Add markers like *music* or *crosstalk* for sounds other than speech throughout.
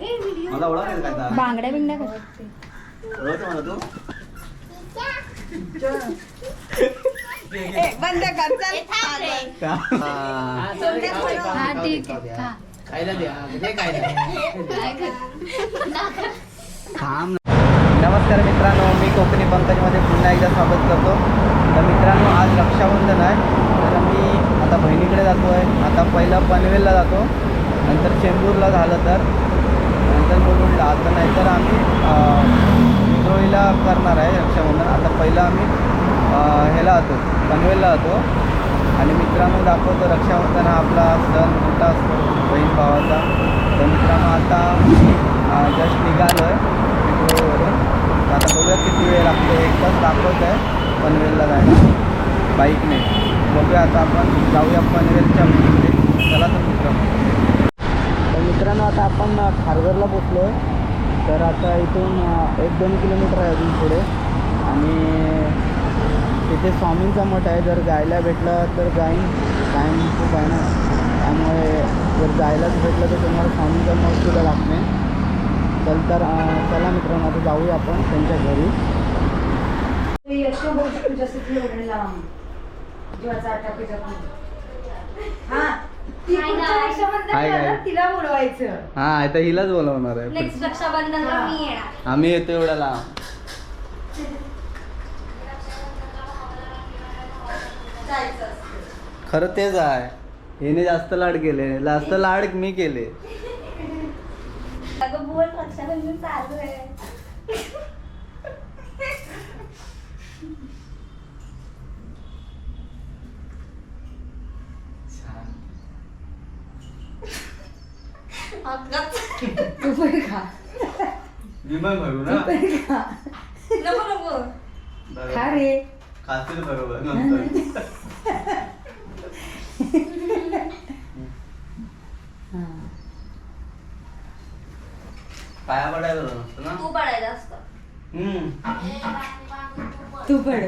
मला काय? बांगड्या बिंगड्या कशा ओळखते मला तू? बंद कर चल. का? हा ठीक आहे. खा. खायला. द्या काय थांब नमस्कार मित्रांनो मी कोकणी पंकजमध्ये पुन्हा एकदा स्वागत करतो. तर मित्रांनो आज रक्षाबंधन आहे. तर मी आता बहिणीकडे जातो आहे आता पहिलं पनवेलला जातो. नंतर चेंबूरला झालं तर नंतर मुलुंडला आता नाहीतर आम्ही विद्रोहीला करणार आहे रक्षाबंधन. आता पहिलं आम्ही ह्याला जातो पनवेलला जातो आणि मित्रांनो दाखवतो रक्षाबंधन हा आपला सण मोठा असतो बहीण भावाचा. तर मित्रांनो आता जस्ट निघालो आहे विद्रोहीवरून. आता बघूया किती वेळ लागतो. एक तास दाखवत आहे पनवेलला जायला. बाईकने. बघूया आता आपण जाऊया पनवेलच्या मध्ये. चला तर मित्रांनो. मित्रांनो आता आपण खारघरला पोचलो आहे तर आता इथून एक दोन किलोमीटर आहे अजून पुढे. आणि तिथे स्वामींचा मठ आहे. जर जायला भेटलं तर जाईन. टाईम खूप आहे ना त्यामुळे जर जायलाच भेटलं तर तुम्हाला स्वामींचा मठ सुद्धा लागते चल तर चला मित्रांनो आता जाऊया आपण त्यांच्या घरी. तिला बोलवायचं. हां आता हिलाच बोलवणार आहे. नेक्स्ट रक्षाबंधनला मी येणार. आम्ही येतो एवढा लांब खरं तेच आहे. हिने जास्त लाड केले. जास्त लाड मी केले. अगं बोल रक्षाबंधन चालू आहे. तू पण खा विमान भरू ना नको नको. खा रे. खातील बरोबर नंतर. हा. पाया पडायला नसतं ना? तू पडायचं असतं हम्म. तू पड.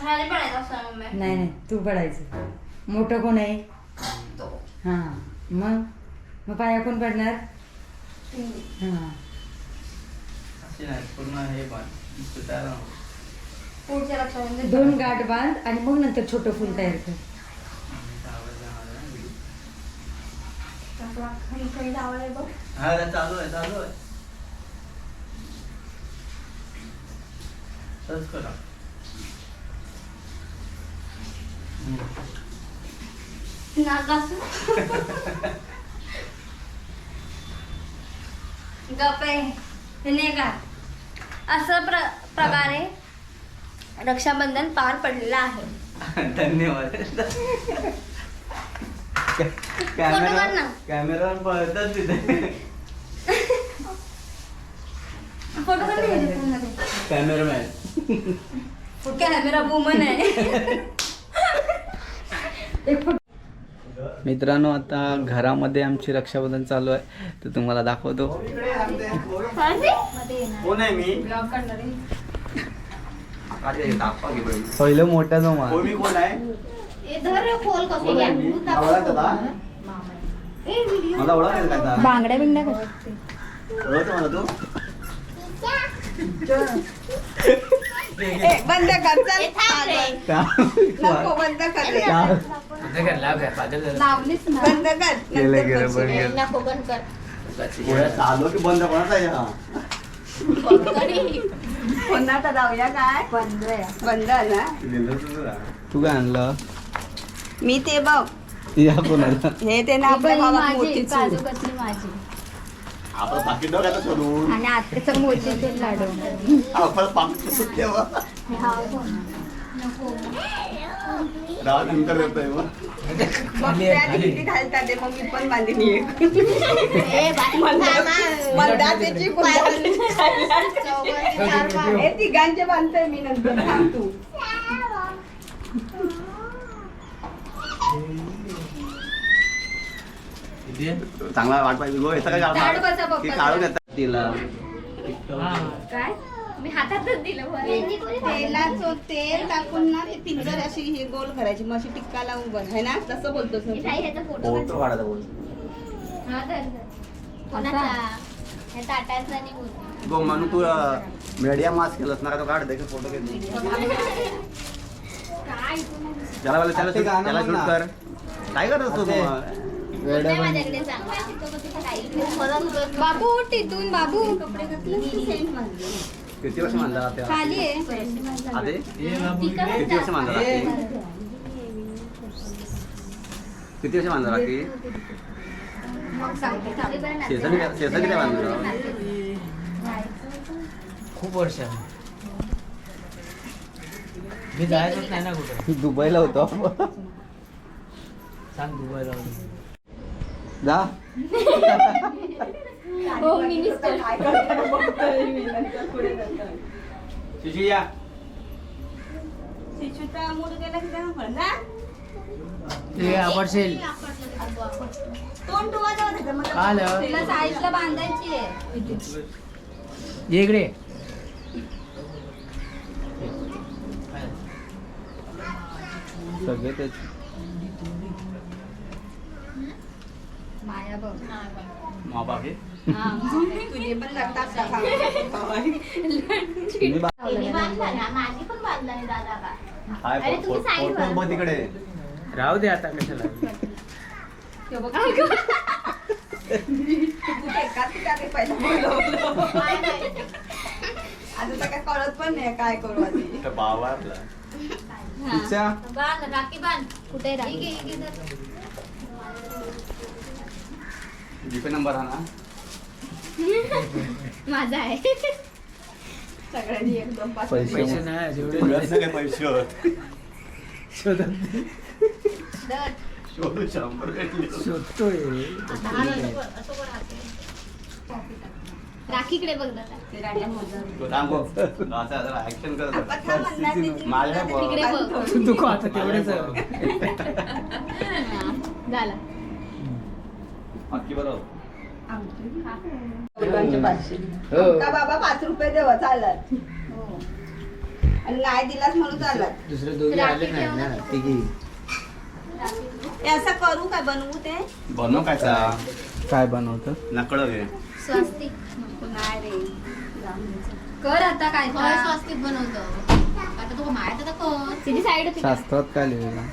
खाली पडायचं असतं मम्मी? नाही नाही तू पडायचं. मोठं कोण आहे? तो हा. मग? मग पाया कोण पडणार? हा. नाही पूर्ण हे. पुढच्या रक्षाबंधन दोन गाठ बांध आणि मग नंतर छोटं फुल तयार कर. आवाज जाणार आहे ना. बघ. हा चालू आहे चालू आहे. करा. हम्म. गप हे नाही का? असं प्र प्रकारे रक्षाबंधन पार पडलेलं आहे. धन्यवाद. कॅमेरा ना. कॅमेरावर पळतात तिथे. फोटो. कॅमेरामॅन. कॅमेरा वुमन आहे. एक *laughs* फुट मित्रांनो आता घरामध्ये आमची रक्षाबंधन चालू आहे. तर तुम्हाला दाखवतो. कोण आहे मी? पहिलं मोठा जो? बांगड्या बिंगड्या बंद कर चल. का? नको बंद कर रे. का? लावलीच ना. बंद कर गेलं नंतर गेलं करशील. बंद गेलं नको बंद कर. पुढे चालू की बंद कोणाचा आहे हा? पुन्हा आता जाऊया काय? बंद आहे. बंद ना? तू काय आणलं? मी ते बघ. या कोणाला? हे ते ना आपल्या भावात माझी मोठी काजू. कतली माझी. आपण पाकिट टाकायचं सोडून. आणि आत्याचं मोतीचूर लाडू. आपण पाकिट ठेवा. राव नंतर येतोय मग मग त्या आधी किती घालतात ते मग मी पण बांधीन एक. मंदातेची कुंभारली. हे तिघांचे बांधतोय मी नंतर थांब तू. चांगला वाट पाहिजे. गो येतं ती काढून येतात तिला. काय? मी हातातच दिलं बरं. तेलाचं तेल टाकून ना ते फिंगर अशी हे गोल करायची. मग अशी टिक्का लावून है ना? तसं बोलतोस ना मी तू? ताई ह्याचा फोटो. काढायचा बोल. हा हे बघ म्हणून तू मीडिया मास्क केलंस ना का तो काढ दे फोटो घेत त्याला बोला त्याला shoot- त्याला शूट कर. काय करत असतो तू माझ्याकडे सांग बाबू उठ तिथून बाबू. किती वर्ष मानला खाली आहे. किती वर्ष मानला राखी? किती वर्ष मानला राखी? शेजारी शेजारी काय बांधलं खूप वर्ष मी जायचंच नाही ना कुठं. दुबईला होतो. सांग दुबईला जा हो मिनिस्टर शिशी या ते आवडशील काल तिला साईजला बांधायची आहे ये इकडे सगळे ते माया बघ. मा बाकी तुझे पण *laughs* फोटो. बघ तिकडे. राहू दे आता कशाला? *laughs* आता काय कळत पण नाही काय करू आधी. बावारला तिच्या राखी बांध कुठे राखी जीपे नंबर हा ना *laughs* माझा आहे सगळ्यांनी एकदम पाच पैसे नाही जेवढे पैसे होत शोधत दर. शोधू शंभर भेटले. शोधतोय राखीकडे बघ दादा ते राजा मोजा. तो थांब बघ. असं जरा ऍक्शन करत आपण होता. थांब म्हणणार नाही, ती माझ्या. तिकडे बघ. आता तेवढेच हा, झाला बरोबर पाचशे. हो. का बाबा पाच रुपये देवा चालत आणि नाही दिलास म्हणून चालत दुसरे दोघे आले नाही ना. तिघी. हे असं करू काय बनवू ते? बनव काय काय बनवतं? नकळव आहे स्वस्तिक. नाही रे. कर आता काय. स्वस्तिक बनवतो. आता तू माहीत आता कर. तिची साईड? शास्त्रात काय लिहिलं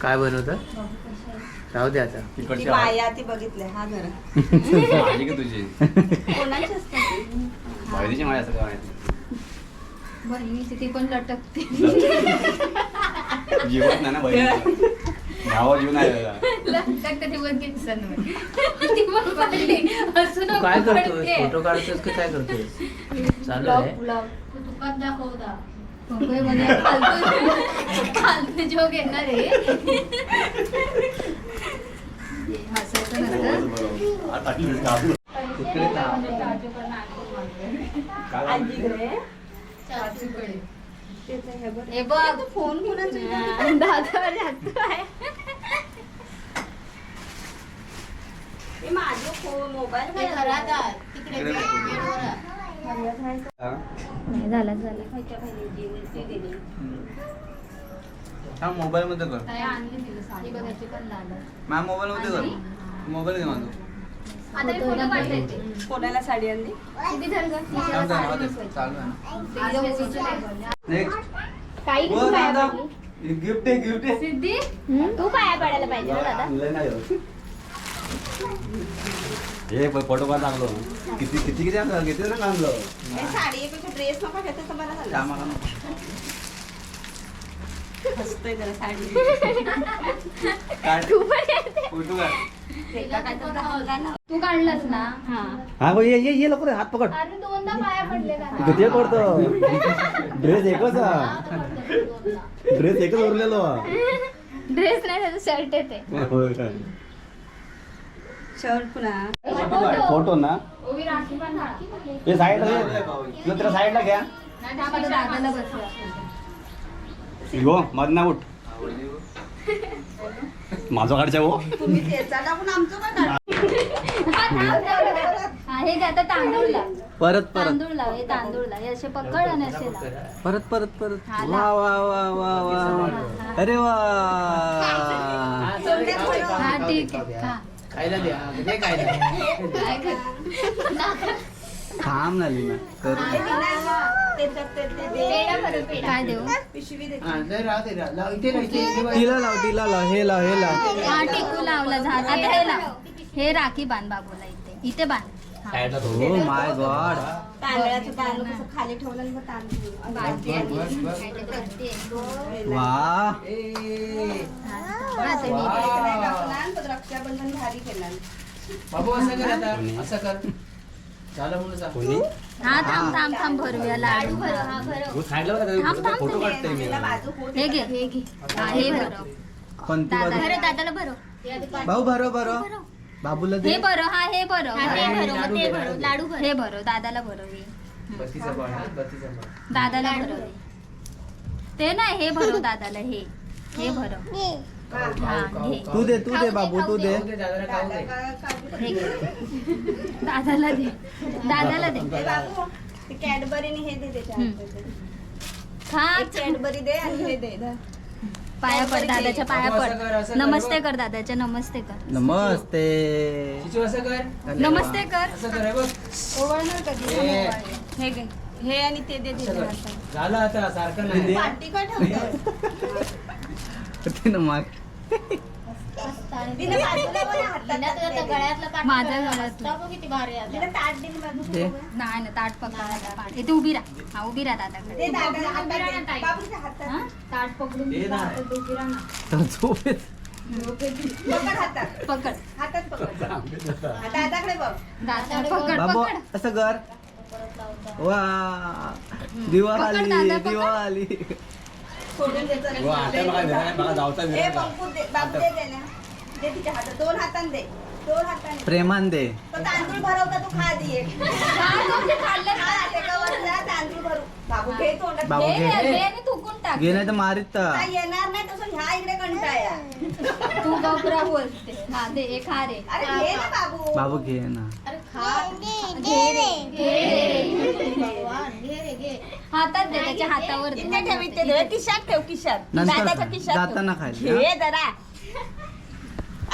काय बनवतं? राहू दे आता. ती तिकडची बाया ती बघितले हा जरा. *laughs* माझी की तुझी? कोणाची असते ती? बहिणीची माझी असं काय माहिती? बहिणीची ती पण लटकते. *laughs* जीवत नाही ना बहिणी भावा जीव नाही राहिला. लटकते ती पण किती सण ती पण पडली असं तू नको काय करतोय पडते. फोटो काढतोस की काय करतोय चालू आहे. तू दुकान दाखव दा जोक येणार आहे हसायचं नसतं बरोबर. आता आठवलं का? तिकडे काय आजीकडे चाचूकडे त्याचं हे बघ. फोन कोणाचा दादावर जास्त आहे माझं फोन मोबाईल. तिकडे. हा? झालं झालं हा मोबाईल मध्ये कर मोबाईल मध्ये कर मोबाईल घे माझा कोणाला साडी आणली? काही हो? गिफ्ट आहे गिफ्ट आहे. सिद्धी? तू पाया पडायला पाहिजे ना दादा. हो. फोटो काढ लागलो किती किती किती आणलं? किती ना आणलं? हे साडी पेक्षा ड्रेस नको घेतलं तर बरं झालं आम्हाला नको. हसतोय जरा साडी. काढ तू पण येते. फोटो काढ. तू काढलास ना? हा. हा भाई ये ये ये लवकर हात पकड. अरे दोनदा पाया पडले का किती करतो ड्रेस एकच हा. ड्रेस एकच उरलेलो. ड्रेस नाही त्याचं शर्ट येते होय काय? शर्ट पुन्हा. फोटो ना. ओवी राखी पण राखी पण हे साईडला घे. त्याला साईडला घ्या. बसला हो मधना उठ. माझं काढच्या हो हा हे घ्या आता तांदूळ लाव परत परत. तांदूळ लाव हे तांदूळ लाव हे असे पकड आणि असे लाव. परत परत परत. हा, वा वा वा वा वा. अरे वा. हा ठीक आहे. हा. खायला द्या. खायला कर दिलं, त्याच्यात ते- ते दे. पेढा भरून पेढा काय देऊ? पिशवी दे हा, दे, राहू दे, राहू. लाव, इथे राहू, इथे, इथे बस. तिला लाव तिला लाव हे लाव हे लाव. हा टिकू लावला झाला. आता हे लाव. हे राखी बांध बाबूला इथे. इथे बांध. हा. हो माय गॉड. तांदळाचं तांदूळ कसं खाली ठेवलं आणि मग तांदूळ. वा. हा, मी- रक्षाबंधन भारी केला बाबू असं कर आता. असं कर. हा थांब थांब थांब भरूया लाडू. भरू हा भरू. थांब थांब फोटो मी. हे घे हे घे. हा हे दादा. भाऊ भरो भरो बाबूला दे. हे भरो हा हे भरो हा, हे हे भरो लाडू मग ते हे भरो दादाला भरो हे बत्तीचं बाळ हा, बत्तीचं बाळ दादाला भरो. हे. ते नाही हे भरो दादाला हे. हे भरो घे तू दे तू दे बाबू तू दे. *laughs* दादाला दे. हे दादाला दे. कॅडबरीने हे दे. खा कॅडबरी दे आणि हे दे. पाया पड दादाच्या पाया पड. नमस्ते. कर दादाच्या नमस्ते कर. नमस्ते. शिशू असं कर. नमस्ते कर. हे ओवाळणार कधी. हे. हे आणि ते दे. झालं आता सारखं नाही. का? *laughs* किती भारी दे. बघ. नाही ना ताट पकडा इथे उभी राहा हा उभी राहा दादाकडे. ना हा? ताट पकडून दे ना. राहा ना. तर झोप येत. पकड हातात पकड हातात पकड हा, दादाकडे बघ दादा पकड बाबू पकड असं कर वा दिवा पकड आली दादा, पकड. दिवा आली सोडून दे चल. ए पंकू दे बाबू दे दे ना दे तिच्या हातात. दोन हाताने दे. दोन हाताने. प्रेमान दे. तो तांदूळ भरवता तू खा दे. एक. खा, त्याच्यावर जा, तांदूळ भरू बाबू घे तोंडात. बाबू घे. घे. घे. आणि थुकून टाक. घे नाही तर मारीत काय येणार नाही तसं ह्या इकडे कंटाळ्या. तू गपरा बोलते. हा दे हे खा रे. अरे घे ना बाबू. बाबू घे ना. अरे खा. घे रे घे रे. भगवान घे रे. घे हातात दे त्याच्या हातावर दे. इथे ठेव इथे ठेव. किशात ठेव किशात. नंतर दादाच्या खा. किशात ठेव. जाताना खायचं, घे जरा.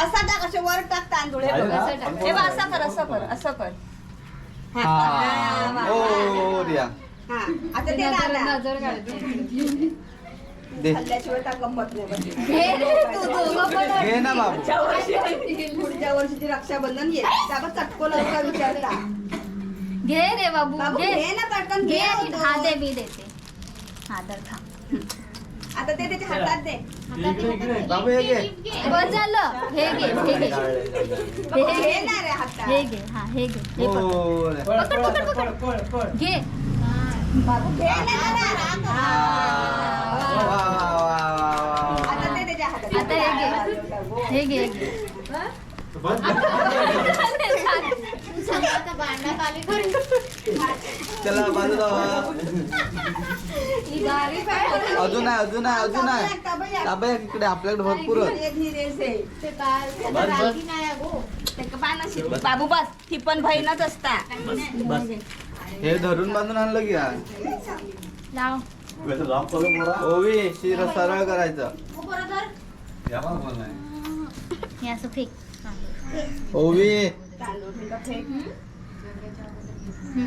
असा टाक असे वर टाक तांदूळ. हे बघ. असं टाक हे बघ असं कर असं कर असं कर. हा. हा. ओ रिया हा आता ते नजर दादा. नजर काढते. दे. खाल्ल्याशिवाय टाक गंमत नाही बस. घे रे तू दोघं पण घे ना बाबू. पुढच्या वर्षी पुढच्या वर्षीची रक्षाबंधन ये त्यावर चटकोलं विचारता. घे रे बाबू बाबू घे. घे ना पटकन घे घे आणि. हा दे मी देते. हा तर खा. आता ते त्याच्या हातात दे. बाबू हे घे. बस झालं हे घे हे घे. हे घे. घे ना रे हातात. हे घे हा हे घे. हे पकड. ओ, पळ पळ आता, पळ पळ पळ घे. बाबू घे ना जरा. वा, वा, वा, वा, वा. आता ते त्याच्या हातात. आता हे घे. हे घे हे घे. चला. अजून आहे अजून आहे अजून आहे. ताबा आहे इकडे आपल्याकडे भरपूर ते त्याला नाही. बाबू बस ती पण बहीणच असता. हे धरून बांधून आणलं की हा? लाव. ओवी शिर सरळ करायचं. हे असं फेक. ओवी.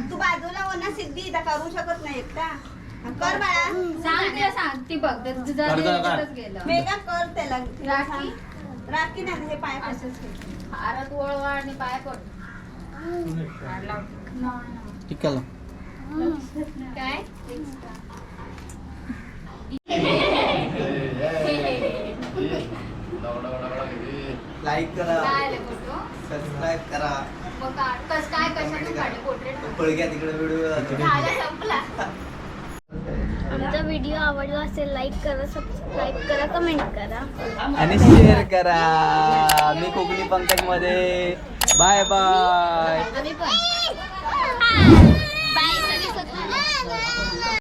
तू बाजूला हो ना सिद्धी इथं करू शकत नाही एकटा. हा, कर बाळा. सांग ती बघ ते तुझं कर, कर, कर. तिथंच गेलं. मेगा कर त्याला. राखी? राखी नाही हे पाय असंच ठेव. हारात वळवा आणि पाय पड. टिक्का लाव. काय लाईक करा. काय आले फोटो सबस्क्राईब करा. मग का- कस काय कशातून काढले? पोर्ट्रेट पळग्या तिकडे व्हिडिओ झाला संपला. आमचा व्हिडिओ आवडला असेल लाईक करा सबस्क्राईब करा कमेंट करा. आणि शेअर करा. मी कोकणी पंकजमध्ये बाय बाय आम्ही पण.